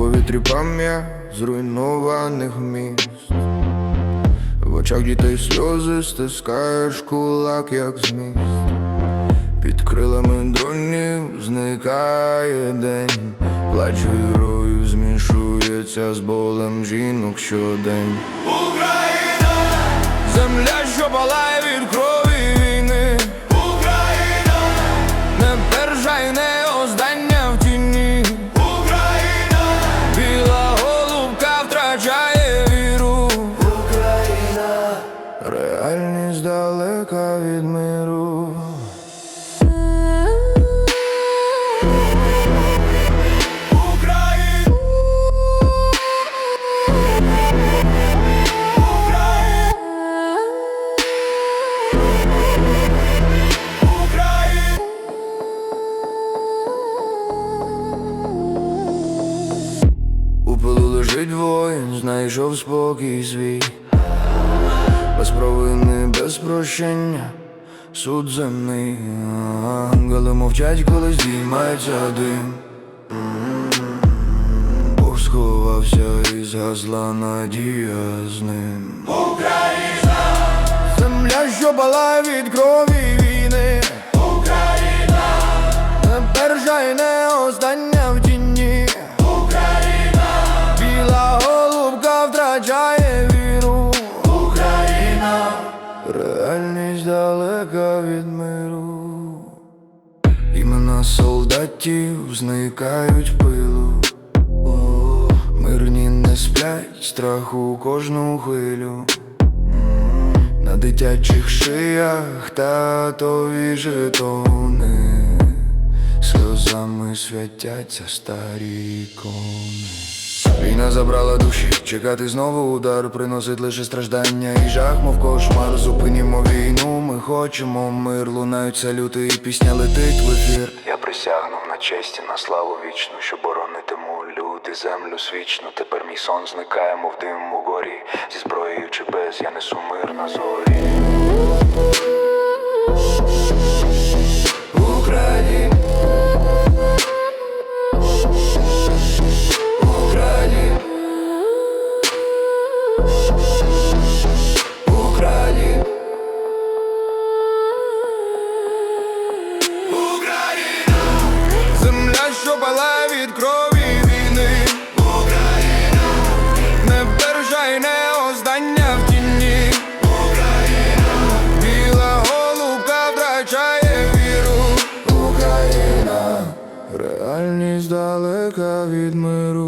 повітрі пам'ять зруйнованих міст. В очах дітей сльози стискаєш кулак, як зміст. Під крилами дронів зникає день, плач героїв змішується з болем жінок щодень. Україна! Земля, Реальність далека від миру. У пилу лежить воїн, знайшов спокій свій, без провини, без прощення, суд земний, ангели мовчать, коли здіймається дим. Бог сховався і згасла надія з ним. Україна! Земля, що бала від крові далека від миру. Імена солдатів зникають в пилу. Мирні не сплять, страху кожну хвилю. На дитячих шиях татові жетони, сльозами святяться старі ікони. Війна забрала душі, чекати знову удар, приносить лише страждання і жах, мов кошмар. Зупинімо війну, ми хочемо мир, лунають салюти і пісня летить в ефір. Я присягнув на честь і на славу вічну, що боронитиму люди, землю свічну. Тепер мій сон зникає, мов дим у горі. Зі зброєю чи без, я несу мир на зорі. Україна, Україна, земля, що палає від крові війни. Україна, не не остання в тіні. Біла голубка втрачає віру. Україна, реальність далека від миру.